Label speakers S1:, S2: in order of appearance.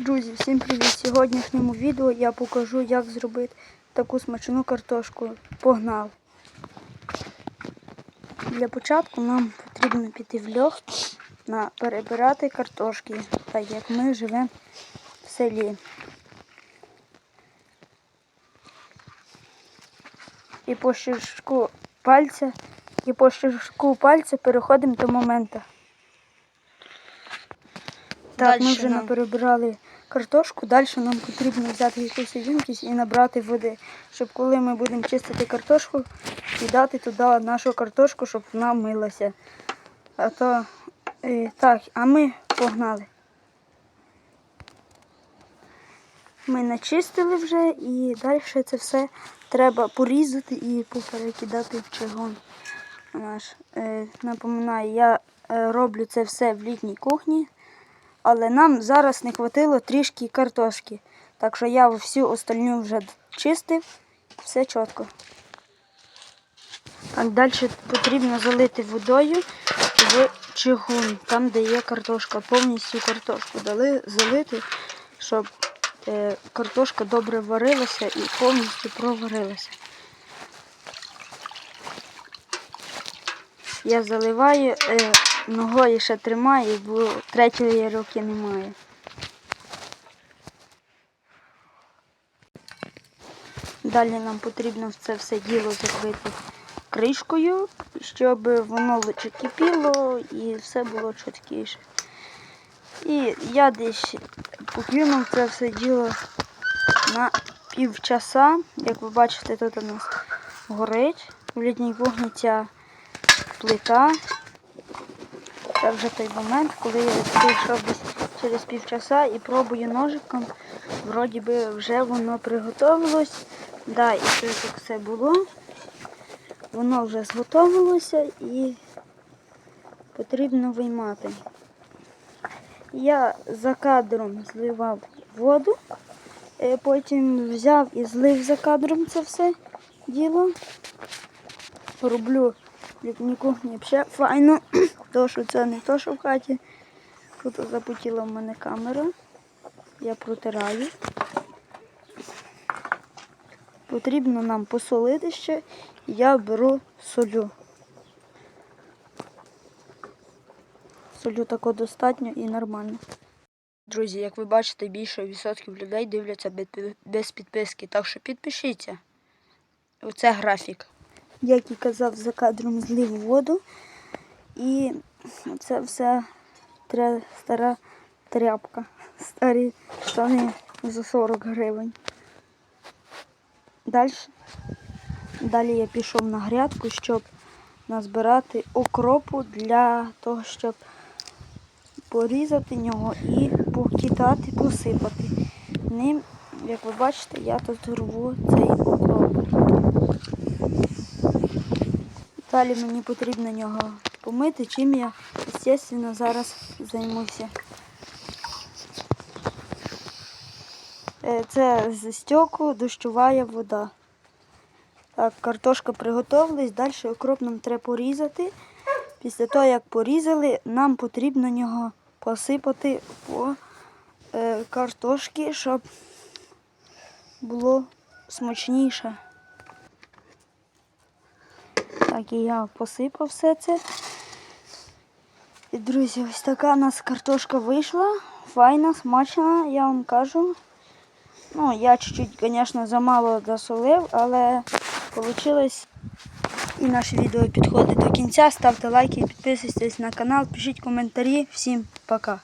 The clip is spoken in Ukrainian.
S1: Друзі, всім привіт! В сьогоднішньому відео я покажу, як зробити таку смачну картошку. Погнали! Для початку нам потрібно піти в льох на перебирати картошки, так як ми живемо в селі. І по щелчку пальця, і по щелчку пальця переходимо до моменту. Так, ми вже
S2: нам-
S1: наперебирали картошку. Далі нам потрібно взяти якусь ємкість і набрати води, щоб коли ми будемо чистити картошку, кидати туди нашу картошку, щоб вона милася. А то е, так, а ми погнали. Ми начистили вже і далі це все треба порізати і поперекидати в чигун. Наш, е, напоминаю, я е, роблю це все в літній кухні. Але нам зараз не хватило трішки картошки. Так що я всю остальню вже чистив, все чітко. Так, далі потрібно залити водою в чигун, там, де є картошка. Повністю картошку дали залити, щоб е, картошка добре варилася і повністю проварилася. Я заливаю, е, ногою ще тримаю, бо третьої руки немає. Далі нам потрібно це все діло закрити кришкою, щоб воно лучше кипіло і все було чіткіше. І я десь покинув це все діло на півчаса. Як ви бачите, тут у нас горить в літній кухні ця плита. Це вже той момент, коли я прийшов десь через півчаса і пробую ножиком. Вроді би вже воно приготовилось. Да, і це так все було. Воно вже зготовилося і потрібно виймати. Я за кадром зливав воду, е, потім взяв і злив за кадром це все діло. Роблю в літній кухні ще файно, тому що це не то, що в хаті. Тут запутіла в мене камера. Я протираю. Потрібно нам посолити ще. Я беру солю. Солю тако достатньо і нормально. Друзі, як ви бачите, більше відсотків людей дивляться без підписки, так що підпишіться. Оце графік. Як і казав, за кадром злив воду. І це все тре- стара тряпка. Старі штани за 40 гривень. Далі. Далі я пішов на грядку, щоб назбирати окропу для того, щоб порізати нього і покидати, посипати. Ним, як ви бачите, я тут рву цей окроп. Далі мені потрібно нього помити, чим я, звісно, зараз займуся. Е, Це з стьоку дощова вода. Так, картошка приготовилась, далі окроп нам треба порізати. Після того, як порізали, нам потрібно нього посипати по е, картошки, щоб було смачніше. Так, і я посипав все це. І, друзі, ось така у нас картошка вийшла. Файна, смачна, я вам кажу. Ну, я чуть-чуть, звісно, замало досолив, але вийшло. І наше відео підходить до кінця. Ставте лайки, підписуйтесь на канал, пишіть коментарі. Всім пока.